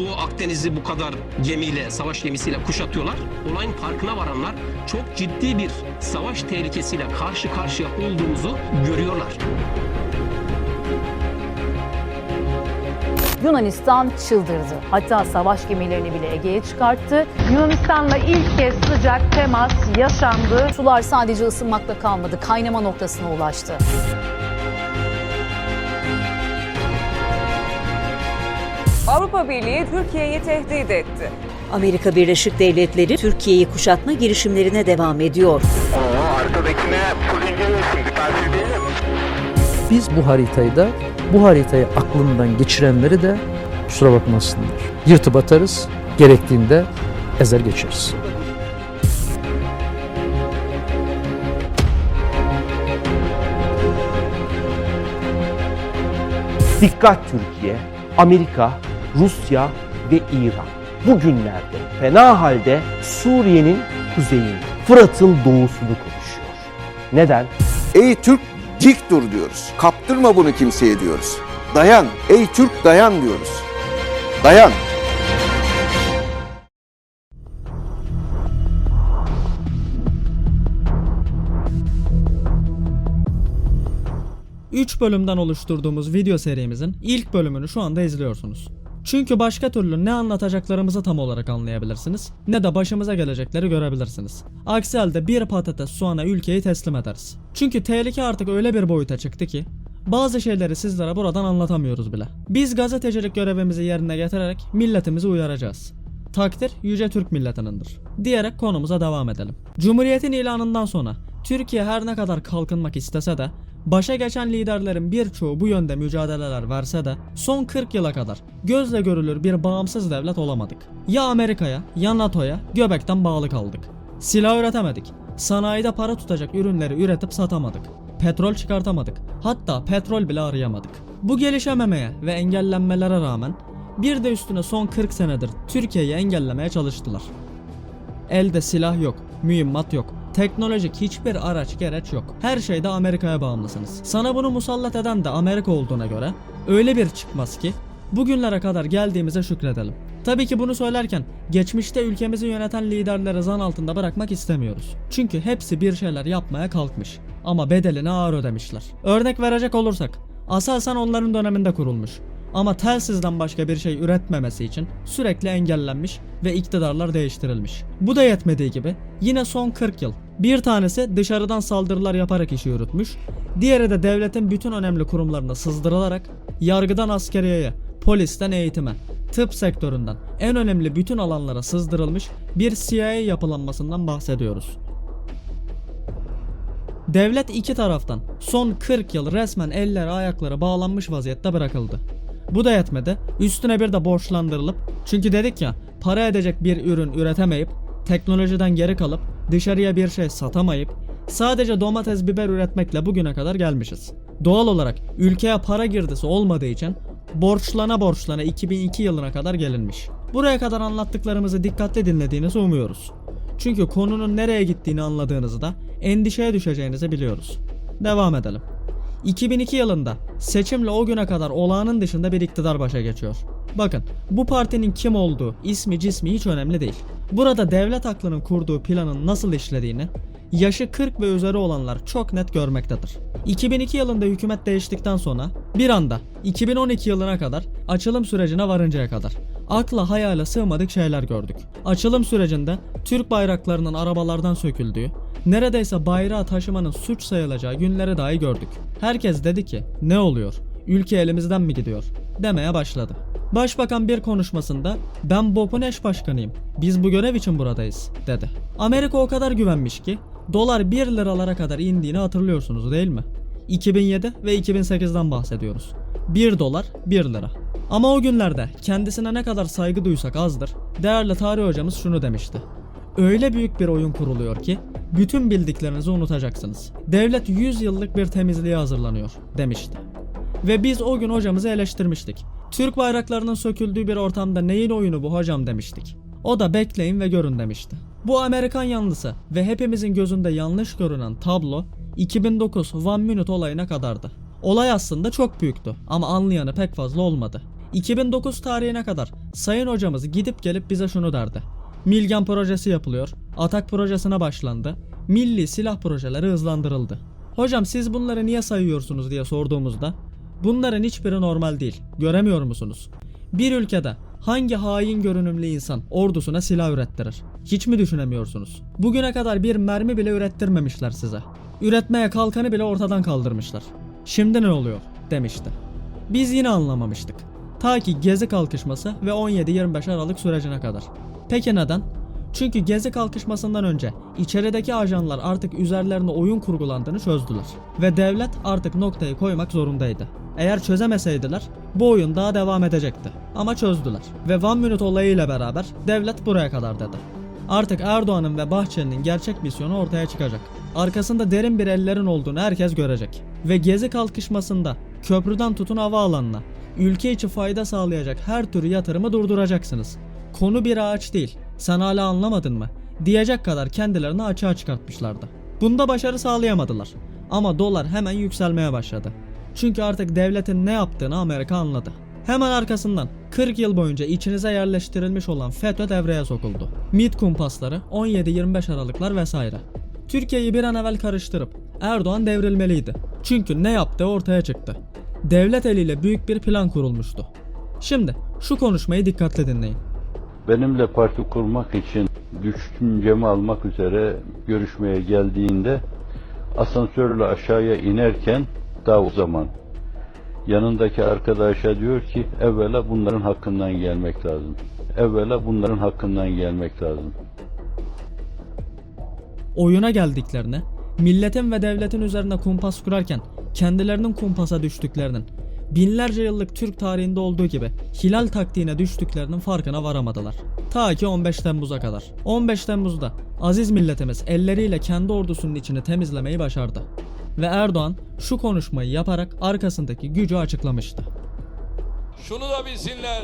Doğu Akdeniz'i bu kadar gemiyle, savaş gemisiyle kuşatıyorlar. Olayın farkına varanlar çok ciddi bir savaş tehlikesiyle karşı karşıya olduğumuzu görüyorlar. Yunanistan çıldırdı. Hatta savaş gemilerini bile Ege'ye çıkarttı. Yunanistan'la ilk kez sıcak temas yaşandı. Sular sadece ısınmakla kalmadı, kaynama noktasına ulaştı. Avrupa Birliği Türkiye'yi tehdit etti. Amerika Birleşik Devletleri Türkiye'yi kuşatma girişimlerine devam ediyor. Oo, arkadakine full. Dikkatli değilim. Biz bu haritayı da bu haritayı aklından geçirenleri de kusura bakmasınlar. Yırtıp atarız, gerektiğinde ezer geçeriz. Dikkat Türkiye, Amerika, Rusya ve İran. Bugünlerde fena halde Suriye'nin kuzeyini, Fırat'ın doğusunu konuşuyor. Neden? Ey Türk dik dur diyoruz. Kaptırma bunu kimseye diyoruz. Dayan. Ey Türk dayan diyoruz. Dayan. Üç bölümden oluşturduğumuz video serimizin ilk bölümünü şu anda izliyorsunuz. Çünkü başka türlü ne anlatacaklarımızı tam olarak anlayabilirsiniz ne de başımıza gelecekleri görebilirsiniz. Aksi halde bir patates soğana ülkeyi teslim ederiz. Çünkü tehlike artık öyle bir boyuta çıktı ki bazı şeyleri sizlere buradan anlatamıyoruz bile. Biz gazetecilik görevimizi yerine getirerek milletimizi uyaracağız. Takdir yüce Türk milletinindir. Diyerek konumuza devam edelim. Cumhuriyetin ilanından sonra Türkiye her ne kadar kalkınmak istese de Başa geçen liderlerin birçoğu bu yönde mücadeleler verse de son 40 yıla kadar gözle görülür bir bağımsız devlet olamadık. Ya Amerika'ya ya NATO'ya göbekten bağlı kaldık. Silah üretemedik. Sanayide para tutacak ürünleri üretip satamadık. Petrol çıkartamadık. Hatta petrol bile arayamadık. Bu gelişememeye ve engellenmelere rağmen bir de üstüne son 40 senedir Türkiye'yi engellemeye çalıştılar. Elde silah yok, mühimmat yok. Teknolojik hiçbir araç gereç yok. Her şeyde Amerika'ya bağımlısınız. Sana bunu musallat eden de Amerika olduğuna göre öyle bir çıkmaz ki bugünlere kadar geldiğimize şükredelim. Tabii ki bunu söylerken geçmişte ülkemizi yöneten liderleri zan altında bırakmak istemiyoruz. Çünkü hepsi bir şeyler yapmaya kalkmış ama bedelini ağır ödemişler. Örnek verecek olursak Aselsan onların döneminde kurulmuş. Ama telsizden başka bir şey üretmemesi için sürekli engellenmiş ve iktidarlar değiştirilmiş. Bu da yetmediği gibi yine son 40 yıl bir tanesi dışarıdan saldırılar yaparak işi yürütmüş, diğeri de devletin bütün önemli kurumlarına sızdırılarak yargıdan askeriyeye, polisten eğitime, tıp sektöründen en önemli bütün alanlara sızdırılmış bir CIA yapılanmasından bahsediyoruz. Devlet iki taraftan son 40 yıl resmen elleri ayakları bağlanmış vaziyette bırakıldı. Bu da yetmedi. Üstüne bir de borçlandırılıp çünkü dedik ya para edecek bir ürün üretemeyip teknolojiden geri kalıp dışarıya bir şey satamayıp sadece domates biber üretmekle bugüne kadar gelmişiz. Doğal olarak ülkeye para girdisi olmadığı için borçlana borçlana 2002 yılına kadar gelinmiş. Buraya kadar anlattıklarımızı dikkatli dinlediğinizi umuyoruz. Çünkü konunun nereye gittiğini anladığınızda endişeye düşeceğinizi biliyoruz. Devam edelim. 2002 yılında seçimle o güne kadar olağanın dışında bir iktidar başa geçiyor. Bakın bu partinin kim olduğu, ismi cismi hiç önemli değil. Burada devlet aklının kurduğu planın nasıl işlediğini yaşı 40 ve üzeri olanlar çok net görmektedir. 2002 yılında hükümet değiştikten sonra bir anda 2012 yılına kadar açılım sürecine varıncaya kadar akla hayale sığmadık şeyler gördük. Açılım sürecinde Türk bayraklarının arabalardan söküldüğü, neredeyse bayrağı taşımanın suç sayılacağı günleri dahi gördük. Herkes dedi ki ne oluyor? Ülke elimizden mi gidiyor? demeye başladı. Başbakan bir konuşmasında ben BOP'un eş başkanıyım. Biz bu görev için buradayız dedi. Amerika o kadar güvenmiş ki dolar 1 liralara kadar indiğini hatırlıyorsunuz değil mi? 2007 ve 2008'den bahsediyoruz. 1 dolar 1 lira. Ama o günlerde kendisine ne kadar saygı duysak azdır. Değerli tarih hocamız şunu demişti. Öyle büyük bir oyun kuruluyor ki bütün bildiklerinizi unutacaksınız. Devlet 100 yıllık bir temizliğe hazırlanıyor demişti. Ve biz o gün hocamızı eleştirmiştik. Türk bayraklarının söküldüğü bir ortamda neyin oyunu bu hocam demiştik. O da bekleyin ve görün demişti. Bu Amerikan yanlısı ve hepimizin gözünde yanlış görünen tablo 2009 One Minute olayına kadardı. Olay aslında çok büyüktü ama anlayanı pek fazla olmadı. 2009 tarihine kadar sayın hocamız gidip gelip bize şunu derdi. Milgen projesi yapılıyor, Atak projesine başlandı, milli silah projeleri hızlandırıldı. Hocam siz bunları niye sayıyorsunuz diye sorduğumuzda bunların hiçbiri normal değil. Göremiyor musunuz? Bir ülkede hangi hain görünümlü insan ordusuna silah ürettirir? Hiç mi düşünemiyorsunuz? Bugüne kadar bir mermi bile ürettirmemişler size. Üretmeye kalkanı bile ortadan kaldırmışlar. Şimdi ne oluyor? demişti. Biz yine anlamamıştık. Ta ki Gezi kalkışması ve 17-25 Aralık sürecine kadar. Peki neden? Çünkü Gezi kalkışmasından önce içerideki ajanlar artık üzerlerine oyun kurgulandığını çözdüler. Ve devlet artık noktayı koymak zorundaydı. Eğer çözemeseydiler bu oyun daha devam edecekti. Ama çözdüler. Ve One Minute olayıyla beraber devlet buraya kadar dedi. Artık Erdoğan'ın ve Bahçeli'nin gerçek misyonu ortaya çıkacak. Arkasında derin bir ellerin olduğunu herkes görecek. Ve Gezi kalkışmasında köprüden tutun havaalanına ülke içi fayda sağlayacak her türlü yatırımı durduracaksınız. Konu bir ağaç değil. Sen hala anlamadın mı? Diyecek kadar kendilerini açığa çıkartmışlardı. Bunda başarı sağlayamadılar. Ama dolar hemen yükselmeye başladı. Çünkü artık devletin ne yaptığını Amerika anladı. Hemen arkasından 40 yıl boyunca içinize yerleştirilmiş olan FETÖ devreye sokuldu. MİT kumpasları, 17-25 Aralıklar vesaire. Türkiye'yi bir an evvel karıştırıp Erdoğan devrilmeliydi. Çünkü ne yaptığı ortaya çıktı. Devlet eliyle büyük bir plan kurulmuştu. Şimdi şu konuşmayı dikkatle dinleyin. Benimle parti kurmak için düşüncemi almak üzere görüşmeye geldiğinde asansörle aşağıya inerken daha o zaman yanındaki arkadaşa diyor ki evvela bunların hakkından gelmek lazım. Evvela bunların hakkından gelmek lazım. oyuna geldiklerini, milletin ve devletin üzerine kumpas kurarken kendilerinin kumpasa düştüklerinin, binlerce yıllık Türk tarihinde olduğu gibi hilal taktiğine düştüklerinin farkına varamadılar. Ta ki 15 Temmuz'a kadar. 15 Temmuz'da aziz milletimiz elleriyle kendi ordusunun içini temizlemeyi başardı. Ve Erdoğan şu konuşmayı yaparak arkasındaki gücü açıklamıştı. Şunu da bilsinler.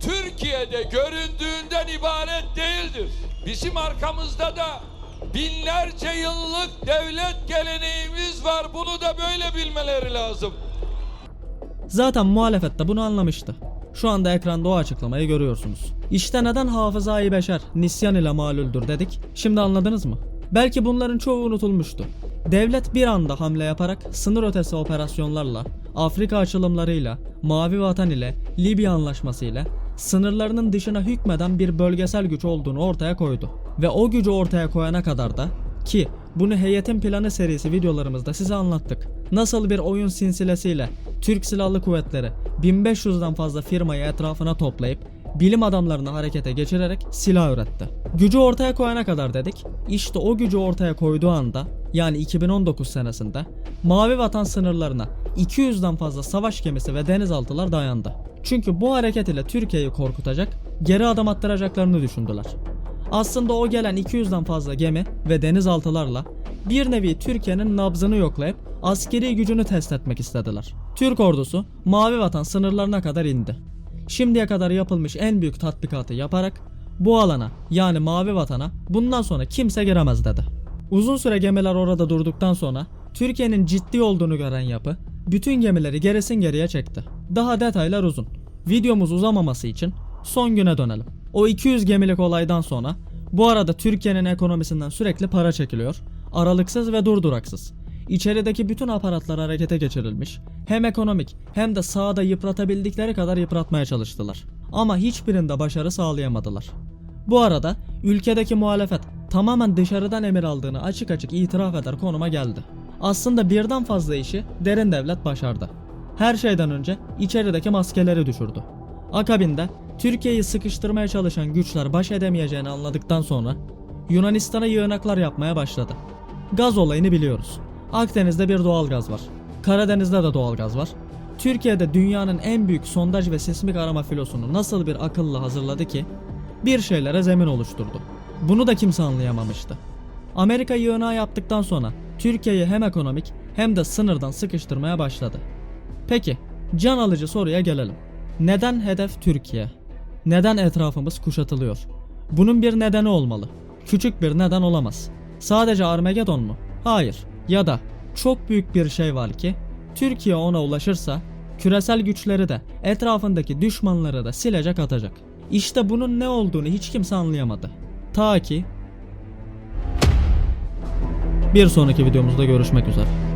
Türkiye'de göründüğünden ibaret değildir. Bizim arkamızda da binlerce yıllık devlet geleneğimiz var. Bunu da böyle bilmeleri lazım. Zaten muhalefet de bunu anlamıştı. Şu anda ekranda o açıklamayı görüyorsunuz. İşte neden hafızayı beşer nisyan ile malüldür dedik. Şimdi anladınız mı? Belki bunların çoğu unutulmuştu. Devlet bir anda hamle yaparak sınır ötesi operasyonlarla, Afrika açılımlarıyla, Mavi Vatan ile, Libya anlaşması ile sınırlarının dışına hükmeden bir bölgesel güç olduğunu ortaya koydu. Ve o gücü ortaya koyana kadar da ki bunu Heyetin Planı serisi videolarımızda size anlattık. Nasıl bir oyun sinsilesiyle Türk Silahlı Kuvvetleri 1500'den fazla firmayı etrafına toplayıp bilim adamlarını harekete geçirerek silah üretti. Gücü ortaya koyana kadar dedik. İşte o gücü ortaya koyduğu anda yani 2019 senesinde Mavi Vatan sınırlarına 200'den fazla savaş gemisi ve denizaltılar dayandı. Çünkü bu hareket ile Türkiye'yi korkutacak, geri adım attıracaklarını düşündüler. Aslında o gelen 200'den fazla gemi ve denizaltılarla bir nevi Türkiye'nin nabzını yoklayıp askeri gücünü test etmek istediler. Türk ordusu Mavi Vatan sınırlarına kadar indi. Şimdiye kadar yapılmış en büyük tatbikatı yaparak bu alana yani Mavi Vatan'a bundan sonra kimse giremez dedi. Uzun süre gemiler orada durduktan sonra Türkiye'nin ciddi olduğunu gören yapı bütün gemileri gerisin geriye çekti. Daha detaylar uzun. Videomuz uzamaması için son güne dönelim. O 200 gemilik olaydan sonra bu arada Türkiye'nin ekonomisinden sürekli para çekiliyor. Aralıksız ve durduraksız. İçerideki bütün aparatlar harekete geçirilmiş. Hem ekonomik hem de sahada yıpratabildikleri kadar yıpratmaya çalıştılar. Ama hiçbirinde başarı sağlayamadılar. Bu arada ülkedeki muhalefet tamamen dışarıdan emir aldığını açık açık itiraf eder konuma geldi. Aslında birden fazla işi derin devlet başardı. Her şeyden önce içerideki maskeleri düşürdü. Akabinde Türkiye'yi sıkıştırmaya çalışan güçler baş edemeyeceğini anladıktan sonra Yunanistan'a yığınaklar yapmaya başladı. Gaz olayını biliyoruz. Akdeniz'de bir doğal gaz var. Karadeniz'de de doğal gaz var. Türkiye'de dünyanın en büyük sondaj ve sismik arama filosunu nasıl bir akılla hazırladı ki bir şeylere zemin oluşturdu. Bunu da kimse anlayamamıştı. Amerika yığınağı yaptıktan sonra Türkiye'yi hem ekonomik hem de sınırdan sıkıştırmaya başladı. Peki, can alıcı soruya gelelim. Neden hedef Türkiye? Neden etrafımız kuşatılıyor? Bunun bir nedeni olmalı. Küçük bir neden olamaz. Sadece Armageddon mu? Hayır. Ya da çok büyük bir şey var ki Türkiye ona ulaşırsa küresel güçleri de etrafındaki düşmanları da silecek atacak. İşte bunun ne olduğunu hiç kimse anlayamadı. Ta ki bir sonraki videomuzda görüşmek üzere.